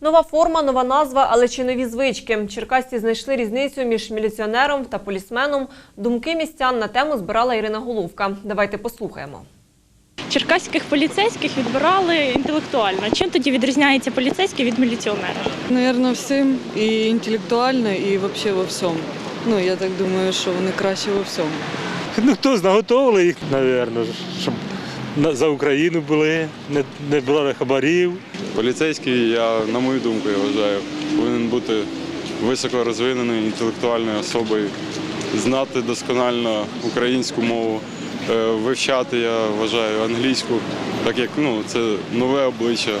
Нова форма, нова назва, але чи нові звички. Черкасці знайшли різницю між міліціонером та полісменом. Думки містян на тему збирала Ірина Головка. Давайте послухаємо. черкаських поліцейських відбирали інтелектуально. Чим тоді відрізняється поліцейський від міліціонера? Наверное, всім і інтелектуально, і взагалі во всьому. Ну, я так думаю, що вони краще во всьому. Ну хто знає, готували їх, мабуть, щоб за Україну були, не, не брали хабарів. Поліцейський, я, на мою думку, я вважаю, повинен бути високо розвиненою інтелектуальною особою, знати досконально українську мову, вивчати, я вважаю, англійську, так як ну, це нове обличчя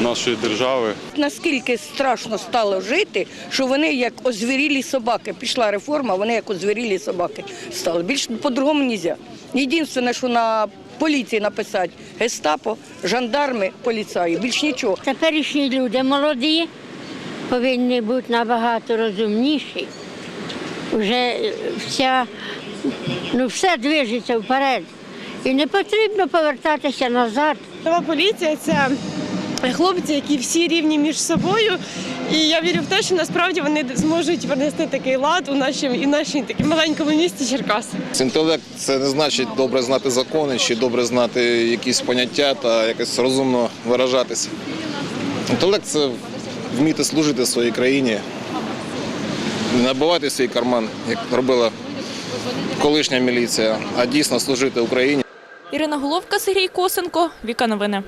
нашої держави. Наскільки страшно стало жити, що вони як озвірілі собаки. Пішла реформа, вони як озвірілі собаки стали. Більш по-другому не можна. Єдине, що на поліції написати гестапо, жандарми, поліцаї. Більш нічого. Теперішні люди молоді повинні бути набагато розумніші. Вже вся, ну, все движеться вперед. І не потрібно повертатися назад. Нова поліція це хлопці, які всі рівні між собою. І я вірю в те, що насправді вони зможуть внести такий лад у нашому і нашій такій маленькому місті Черкаси. Інтелект це не значить добре знати закони чи добре знати якісь поняття та якось розумно виражатися. Інтелект це вміти служити своїй країні, набивати свій карман, як робила колишня міліція, а дійсно служити Україні. Ірина Головка, Сергій Косенко, Віка Новини.